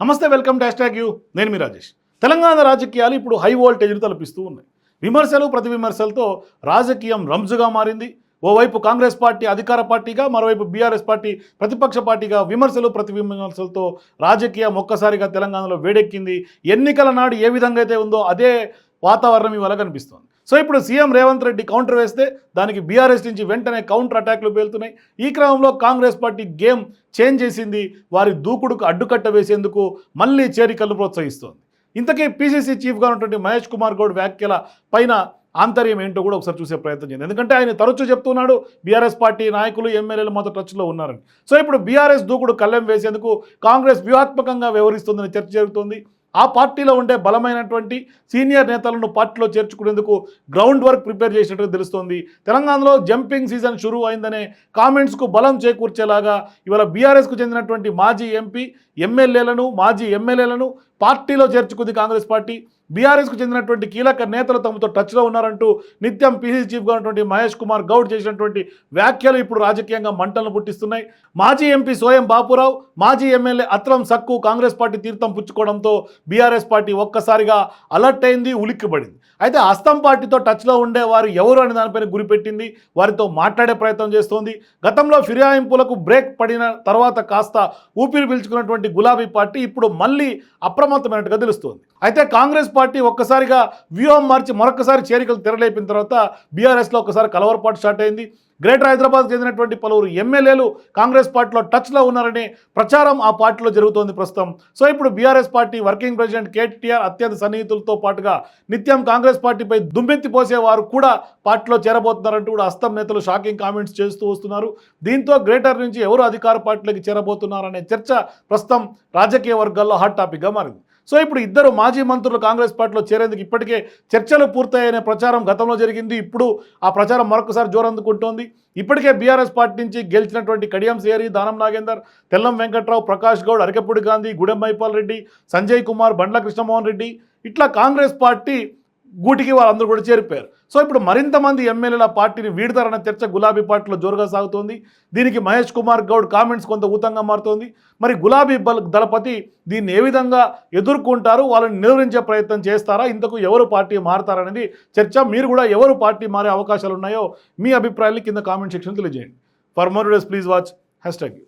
నమస్తే welcome dash tag you. నేను మీ రాజేష్. తెలంగాణ రాజకీయాలు ఇప్పుడు హై వోల్టేజ్ను తలపిస్తూ ఉన్నాయి. విమర్శలు ప్రతి విమర్శలతో రాజకీయం రంజుగా మారింది. ఓవైపు కాంగ్రెస్ పార్టీ అధికార పార్టీగా మరోవైపు బీఆర్ఎస్ పార్టీ ప్రతిపక్ష పార్టీగా విమర్శలు ప్రతి విమర్శలతో రాజకీయం ఒక్కసారిగా తెలంగాణలో వేడెక్కింది. ఎన్నికల నాడు ఏ విధంగా అయితే ఉందో అదే వాతావరణం ఇవాళ కనిపిస్తోంది. సో ఇప్పుడు సీఎం రేవంత్ రెడ్డి కౌంటర్ వేస్తే దానికి బీఆర్ఎస్ నుంచి వెంటనే కౌంటర్ అటాక్లు పేలుతున్నాయి. ఈ క్రమంలో కాంగ్రెస్ పార్టీ గేమ్ చేంజ్ చేసింది. వారి దూకుడుకు అడ్డుకట్ట వేసేందుకు మళ్ళీ చేరికలు ప్రోత్సహిస్తోంది. ఇంతకీ పీసీసీ చీఫ్గా ఉన్నటువంటి మహేష్ కుమార్ గౌడ్ వ్యాఖ్యల పైన ఆంతర్యం ఏంటో కూడా ఒకసారి చూసే ప్రయత్నం చేయండి. ఎందుకంటే ఆయన తరచూ చెప్తున్నాడు బీఆర్ఎస్ పార్టీ నాయకులు ఎమ్మెల్యేలు మాతో టచ్లో ఉన్నారని. సో ఇప్పుడు బీఆర్ఎస్ దూకుడు కళ్ళెం వేసేందుకు కాంగ్రెస్ వ్యూహాత్మకంగా వ్యవహరిస్తుందని చర్చ జరుగుతోంది. ఆ పార్టీలో ఉండే బలమైనటువంటి సీనియర్ నేతలను పార్టీలో చేర్చుకునేందుకు గ్రౌండ్ వర్క్ ప్రిపేర్ చేసినట్టుగా తెలుస్తోంది. తెలంగాణలో జంపింగ్ సీజన్ షురూ అయిందనే కామెంట్స్కు బలం చేకూర్చేలాగా ఇవాళ బీఆర్ఎస్కు చెందినటువంటి మాజీ ఎంపీ ఎమ్మెల్యేలను మాజీ ఎమ్మెల్యేలను పార్టీలో చేర్చుకుంది కాంగ్రెస్ పార్టీ. బీఆర్ఎస్కు చెందినటువంటి కీలక నేతలు తమతో టచ్లో ఉన్నారంటూ నిత్యం పీసీ చీఫ్గా ఉన్నటువంటి మహేష్ కుమార్ గౌడ్ చేసినటువంటి వ్యాఖ్యలు ఇప్పుడు రాజకీయంగా మంటలను పుట్టిస్తున్నాయి. మాజీ ఎంపీ సోయం బాపురావు మాజీ MLA Atram Sakku Congress party తీర్థం పుచ్చుకోవడంతో బీఆర్ఎస్ పార్టీ ఒక్కసారిగా అలర్ట్ అయింది ఉలిక్కిపడింది. అయితే అస్తం పార్టీతో టచ్లో ఉండే వారు ఎవరు అనే దానిపైన గురిపెట్టింది వారితో మాట్లాడే ప్రయత్నం చేస్తోంది. గతంలో ఫిర్యాయింపులకు బ్రేక్ పడిన తర్వాత కాస్త ఊపిరి పీల్చుకున్నటువంటి గులాబీ పార్టీ ఇప్పుడు మళ్ళీ అప్రమత్తమైనట్టుగా తెలుస్తోంది. అయితే కాంగ్రెస్ పార్టీ ఒక్కసారిగా వ్యూహం మార్చి మరొకసారి చేరికలు తెరలేపిన తర్వాత బీఆర్ఎస్లో ఒకసారి కలవరపాటు స్టార్ట్ అయింది. గ్రేటర్ హైదరాబాద్ చెందినటువంటి పలువురు ఎమ్మెల్యేలు కాంగ్రెస్ పార్టీలో టచ్లో ఉన్నారనే ప్రచారం ఆ పార్టీలో జరుగుతోంది ప్రస్తుతం. సో ఇప్పుడు BRS party working president KTR అత్యంత సన్నిహితులతో పాటుగా నిత్యం కాంగ్రెస్ పార్టీపై దుమ్మెత్తి పోసేవారు కూడా పార్టీలో చేరబోతున్నారంటూ కూడా అస్తం నేతలు షాకింగ్ కామెంట్స్ చేస్తూ వస్తున్నారు. దీంతో గ్రేటర్ నుంచి ఎవరు అధికార పార్టీలోకి చేరబోతున్నారనే చర్చ ప్రస్తుతం రాజకీయ వర్గాల్లో హాట్ టాపిక్గా మారింది. సో ఇప్పుడు ఇద్దరు మాజీ మంత్రులు కాంగ్రెస్ పార్టీలో చేరేందుకు ఇప్పటికే చర్చలు పూర్తయ్యనే ప్రచారం గతంలో జరిగింది. ఇప్పుడు ఆ ప్రచారం మరొకసారి జోరందుకుంటోంది. ఇప్పటికే బీఆర్ఎస్ పార్టీ నుంచి గెలిచినటువంటి కడియం సేరి దానం నాగేందర్ తెల్లం వెంకట్రావు ప్రకాష్ గౌడ్ అరకపూడి గాంధీ గుడెం మైపాల్ రెడ్డి సంజయ్ కుమార్ బండ్ల కృష్ణమోహన్ రెడ్డి ఇట్లా కాంగ్రెస్ పార్టీ గూటికి వాళ్ళందరూ కూడా చేరిపోయారు. సో ఇప్పుడు మరింత మంది ఎమ్మెల్యేల పార్టీని వీడతారన్న చర్చ గులాబీ పార్టీలో జోరుగా సాగుతోంది. దీనికి మహేష్ కుమార్ గౌడ్ కామెంట్స్ కొంత ఊతంగా మారుతోంది. మరి గులాబీ బల్ దళపతి దీన్ని ఏ విధంగా ఎదుర్కొంటారు? వాళ్ళని నిలువరించే ప్రయత్నం చేస్తారా? ఇంతకు ఎవరు పార్టీ మారతారనేది చర్చ. మీరు కూడా ఎవరు పార్టీ మారే అవకాశాలు ఉన్నాయో మీ అభిప్రాయాలు కింద కామెంట్ సెక్షన్ తెలియజేయండి. For more days please watch hashtag